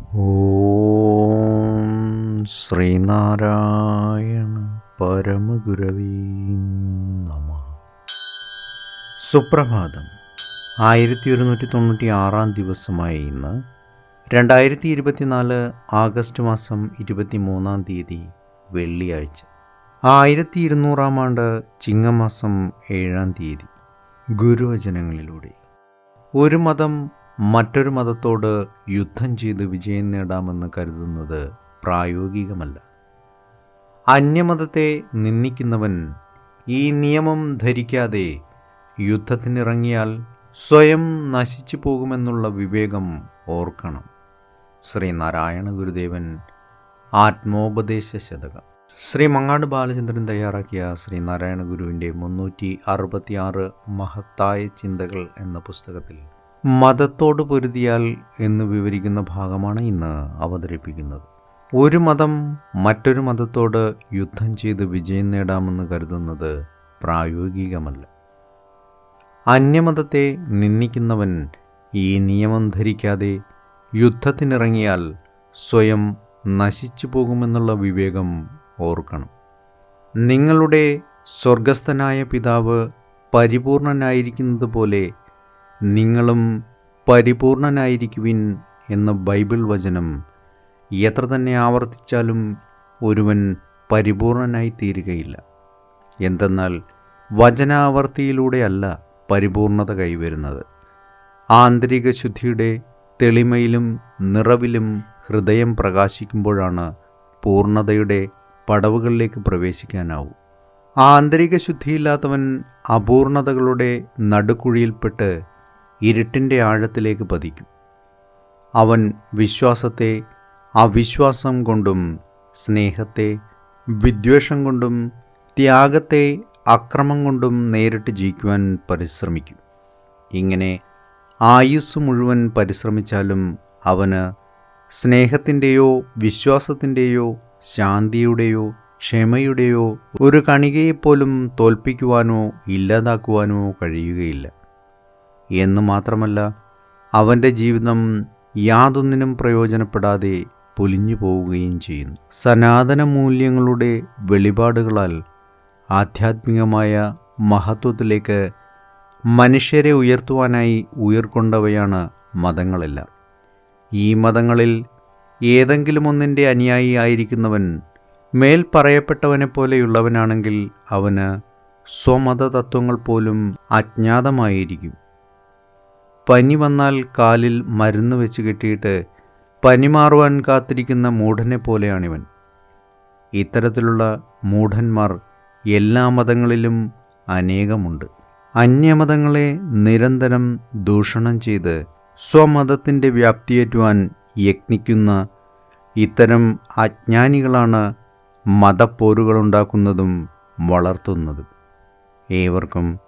ഓം ശ്രീനാരായണ പരമഗുരവീ നമ. സുപ്രഭാതം. ആയിരത്തി ഒരുന്നൂറ്റി തൊണ്ണൂറ്റി ആറാം ദിവസമായ ഇന്ന് രണ്ടായിരത്തി ഇരുപത്തിനാല് ആഗസ്റ്റ് മാസം ഇരുപത്തി മൂന്നാം തീയതി വെള്ളിയാഴ്ച. ആയിരത്തി ഇരുന്നൂറാം ആണ്ട് ചിങ്ങമാസം ഏഴാം തീയതി. ഗുരുവചനങ്ങളിലൂടെ. ഒരു മതം മറ്റൊരു മതത്തോട് യുദ്ധം ചെയ്ത് വിജയം നേടാമെന്ന് കരുതുന്നത് പ്രായോഗികമല്ല. അന്യമതത്തെ നിന്ദിക്കുന്നവൻ ഈ നിയമം ധരിക്കാതെ യുദ്ധത്തിനിറങ്ങിയാൽ സ്വയം നശിച്ചു പോകുമെന്നുള്ള വിവേകം ഓർക്കണം. ശ്രീനാരായണ ഗുരുദേവൻ ആത്മോപദേശ ശതകം. ശ്രീ മങ്ങാട് ബാലചന്ദ്രൻ തയ്യാറാക്കിയ ശ്രീനാരായണ ഗുരുവിന്റെ മുന്നൂറ്റി അറുപത്തിയാറ് മഹത്തായ ചിന്തകൾ എന്ന പുസ്തകത്തിൽ മതത്തോട് പൊരുതിയാൽ എന്ന് വിവരിക്കുന്ന ഭാഗമാണ് ഇന്ന് അവതരിപ്പിക്കുന്നത്. ഒരു മതം മറ്റൊരു മതത്തോട് യുദ്ധം ചെയ്ത് വിജയം നേടാമെന്ന് കരുതുന്നത് പ്രായോഗികമല്ല. അന്യമതത്തെ നിന്ദിക്കുന്നവൻ ഈ നിയമം ധരിക്കാതെ യുദ്ധത്തിനിറങ്ങിയാൽ സ്വയം നശിച്ചു പോകുമെന്നുള്ള വിവേകം ഓർക്കണം. നിങ്ങളുടെ സ്വർഗസ്ഥനായ പിതാവ് പരിപൂർണനായിരിക്കുന്നത് പോലെ നിങ്ങളും പരിപൂർണനായിരിക്കുവിൻ എന്ന ബൈബിൾ വചനം എത്ര തന്നെ ആവർത്തിച്ചാലും ഒരുവൻ പരിപൂർണനായി തീരുകയില്ല. എന്തെന്നാൽ വചനാവർത്തിയിലൂടെയല്ല പരിപൂർണത കൈവരുന്നത്. ആന്തരിക ശുദ്ധിയുടെ തെളിമയിലും നിറവിലും ഹൃദയം പ്രകാശിക്കുമ്പോഴാണ് പൂർണതയുടെ പടവുകളിലേക്ക് പ്രവേശിക്കാനാവൂ. ആന്തരിക ശുദ്ധിയില്ലാത്തവൻ അപൂർണതകളുടെ നടുക്കുഴിയിൽപ്പെട്ട് ഇരുട്ടിന്റെ ആഴത്തിലേക്ക് പതിക്കും. അവൻ വിശ്വാസത്തെ അവിശ്വാസം കൊണ്ടും സ്നേഹത്തെ വിദ്വേഷം കൊണ്ടും ത്യാഗത്തെ അക്രമം കൊണ്ടും നേരിട്ട് ജയിക്കുവാൻ പരിശ്രമിക്കും. ഇങ്ങനെ ആയുസ് മുഴുവൻ പരിശ്രമിച്ചാലും അവന് സ്നേഹത്തിന്റെയോ വിശ്വാസത്തിന്റെയോ ശാന്തിയുടെയോ ക്ഷമയുടെയോ ഒരു കണികയെപ്പോലും തോൽപ്പിക്കുവാനോ ഇല്ലാതാക്കുവാനോ കഴിയുകയില്ല. എന്ന് മാത്രമല്ല അവന്റെ ജീവിതം യാതൊന്നിനും പ്രയോജനപ്പെടാതെ പൊലിഞ്ഞു പോവുകയും ചെയ്യുന്നു. സനാതന മൂല്യങ്ങളുടെ വെളിപാടുകളാൽ ആധ്യാത്മികമായ മഹത്വത്തിലേക്ക് മനുഷ്യരെ ഉയർത്തുവാനായി ഉയർക്കൊണ്ടവയാണ് മതങ്ങളെല്ലാം. ഈ മതങ്ങളിൽ ഏതെങ്കിലും ഒന്നിന്റെ അനുയായി ആയിരിക്കുന്നവൻ മേൽ പറയപ്പെട്ടവനെ പോലെയുള്ളവനാണെങ്കിൽ അവന് സ്വമത തത്വങ്ങൾ പോലും അജ്ഞാതമായിരിക്കും. പനി വന്നാൽ കാലിൽ മരുന്ന് വെച്ച് കെട്ടിയിട്ട് പനി മാറുവാൻ കാത്തിരിക്കുന്ന മൂഢനെ പോലെയാണിവൻ. ഇത്തരത്തിലുള്ള മൂഢന്മാർ എല്ലാ മതങ്ങളിലും അനേകമുണ്ട്. അന്യമതങ്ങളെ നിരന്തരം ദൂഷണം ചെയ്ത് സ്വമതത്തിന്റെ വ്യാപ്തിയേറ്റുവാൻ യത്നിക്കുന്ന ഇത്തരം അജ്ഞാനികളാണ് മതപ്പോരുകളുണ്ടാക്കുന്നതും വളർത്തുന്നതും. ഏവർക്കും